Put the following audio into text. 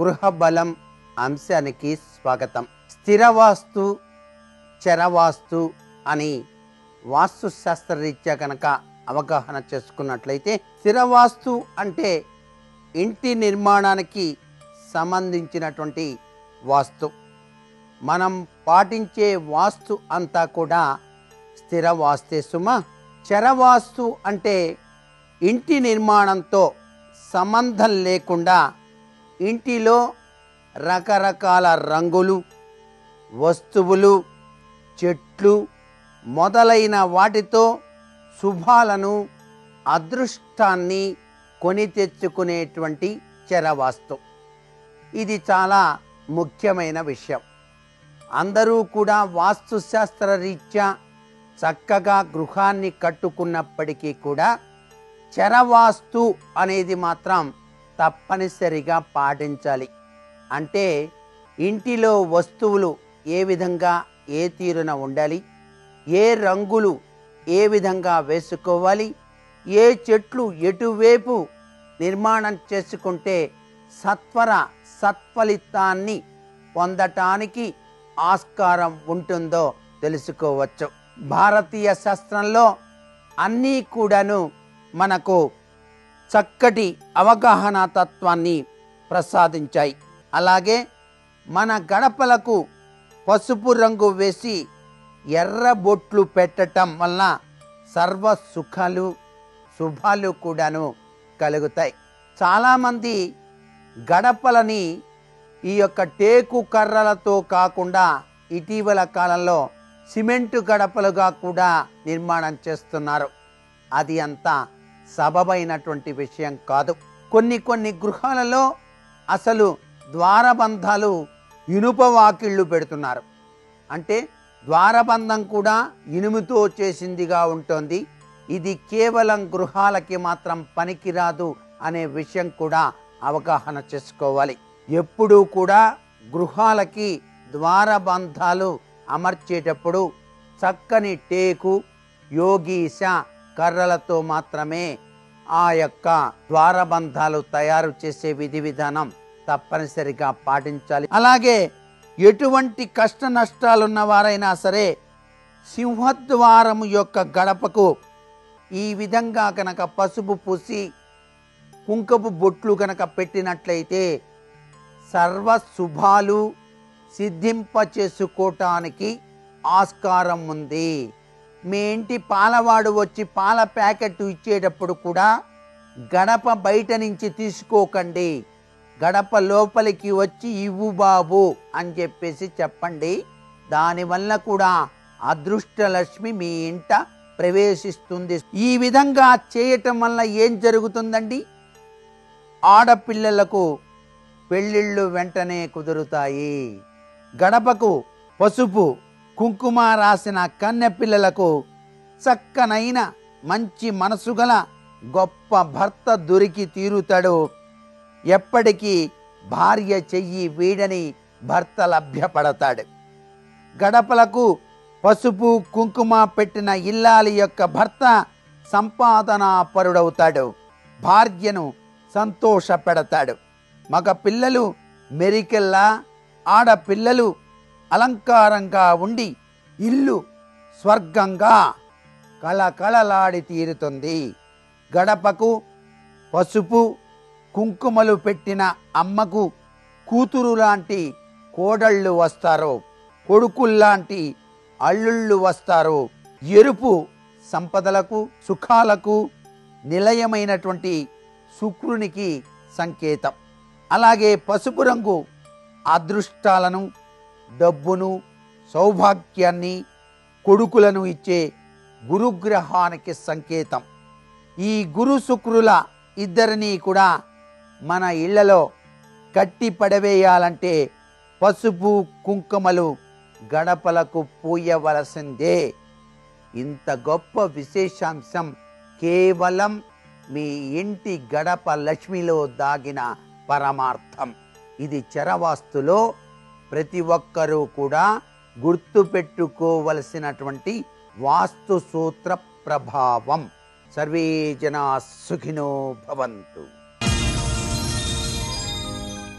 గృహ బలం అంశానికి స్వాగతం. స్థిరవాస్తు చరవాస్తు అని వాస్తు శాస్త్రరీత్యా కనుక అవగాహన చేసుకున్నట్లయితే స్థిరవాస్తు అంటే ఇంటి నిర్మాణానికి సంబంధించినటువంటి వాస్తు. మనం పాటించే వాస్తు అంతా కూడా స్థిర వాస్తే సుమ. చరవాస్తు అంటే ఇంటి నిర్మాణంతో సంబంధం లేకుండా ఇంటిలో రకరకాల రంగులు వస్తువులు చెట్లు మొదలైన వాటితో శుభాలను అదృష్టాన్ని కొని తెచ్చుకునేటువంటి చరవాస్తు. ఇది చాలా ముఖ్యమైన విషయం. అందరూ కూడా వాస్తుశాస్త్ర రీత్యా చక్కగా గృహాన్ని కట్టుకున్నప్పటికీ కూడా చరవాస్తు అనేది మాత్రం తప్పనిసరిగా పాటించాలి. అంటే ఇంటిలో వస్తువులు ఏ విధంగా ఏ తీరున ఉండాలి ఏ రంగులు ఏ విధంగా వేసుకోవాలి ఏ చెట్లు ఎటువైపు నిర్మాణం చేసుకుంటే సత్వర సత్ఫలితాన్ని పొందటానికి ఆస్కారం ఉంటుందో తెలుసుకోవచ్చు. భారతీయ శాస్త్రంలో అన్నీ కూడాను మనకు చక్కటి అవగాహన తత్వాన్ని ప్రసాదించాయి. అలాగే మన గడపలకు పసుపు రంగు వేసి ఎర్ర బొట్లు పెట్టటం వలన సర్వ సుఖాలు శుభాలు కూడాను కలుగుతాయి. చాలామంది గడపలని ఈ యొక్క టేకు కర్రలతో కాకుండా ఇటీవల కాలంలో సిమెంటు గడపలుగా కూడా నిర్మాణం చేస్తున్నారు. అది అంతా సబబైనటువంటి విషయం కాదు. కొన్ని కొన్ని గృహాలలో అసలు ద్వారబంధాలు ఇనుప వాకిళ్ళు పెడుతున్నారు. అంటే ద్వారబంధం కూడా ఇనుముతో చేసిందిగా ఉంటుంది. ఇది కేవలం గృహాలకి మాత్రం పనికిరాదు అనే విషయం కూడా అవగాహన చేసుకోవాలి. ఎప్పుడూ కూడా గృహాలకి ద్వారబంధాలు అమర్చేటప్పుడు చక్కని టేకు యోగీశ కర్రలతో మాత్రమే ఆ యొక్క ద్వారబంధాలు తయారు చేసే విధి విధానం తప్పనిసరిగా పాటించాలి. అలాగే ఎటువంటి కష్ట నష్టాలున్న వారైనా సరే సింహద్వారము యొక్క గడపకు ఈ విధంగా కనుక పసుపు పూసి కుంకపు బొట్లు కనుక పెట్టినట్లయితే సర్వ శుభాలు సిద్ధింప చేసుకోవటానికి ఆస్కారం ఉంది. మీ ఇంటి పాలవాడు వచ్చి పాల ప్యాకెట్ ఇచ్చేటప్పుడు కూడా గడప బయట నుంచి తీసుకోకండి. గడప లోపలికి వచ్చి ఇవ్వు బాబు అని చెప్పేసి చెప్పండి. దానివల్ల కూడా అదృష్టలక్ష్మి మీ ఇంట ప్రవేశిస్తుంది. ఈ విధంగా చేయటం వల్ల ఏం జరుగుతుందండి? ఆడపిల్లలకు పెళ్ళిళ్ళు వెంటనే కుదురుతాయి. గడపకు పసుపు కుంకుమ రాసిన కన్నె పిల్లలకు చక్కనైన మంచి మనసు గల గొప్ప భర్త దొరికి తీరుతాడు. ఎప్పటికీ భార్య చెయ్యి వీడని భర్త లభ్యపడతాడు. గడపలకు పసుపు కుంకుమ పెట్టిన ఇల్లాలి యొక్క భర్త సంపాదనాపరుడవుతాడు భార్యను సంతోషపెడతాడు. మగ పిల్లలు మెరికెల్లా ఆడపిల్లలు అలంకారంగా ఉండి ఇల్లు స్వర్గంగా కళకళలాడి తీరుతుంది. గడపకు పసుపు కుంకుమలు పెట్టిన అమ్మకు కూతురు లాంటి కోడళ్ళు వస్తారు. కొడుకుల్లాంటి అల్లుళ్ళు వస్తారు. ఎరుపు సంపదలకు సుఖాలకు నిలయమైనటువంటి శుక్రునికి సంకేతం. అలాగే పసుపు రంగు అదృష్టాలను డబ్బును సౌభాగ్యాన్ని కొడుకులను ఇచ్చే గురుగ్రహానికి సంకేతం. ఈ గురు శుక్రుల ఇద్దరినీ కూడా మన ఇళ్ళలో కట్టి పడవేయాలంటే పసుపు కుంకుమలు గడపలకు పూయవలసిందే. ఇంత గొప్ప విశేషాంశం కేవలం మీ ఇంటి గడప లక్ష్మిలో దాగిన పరమార్థం. ఇది చరవాస్తులో ప్రతి ఒక్కరూ కూడా గుర్తుపెట్టుకోవలసినటువంటి వాస్తు సూత్ర ప్రభావం. సర్వే జనా సుఖినో భవంతు.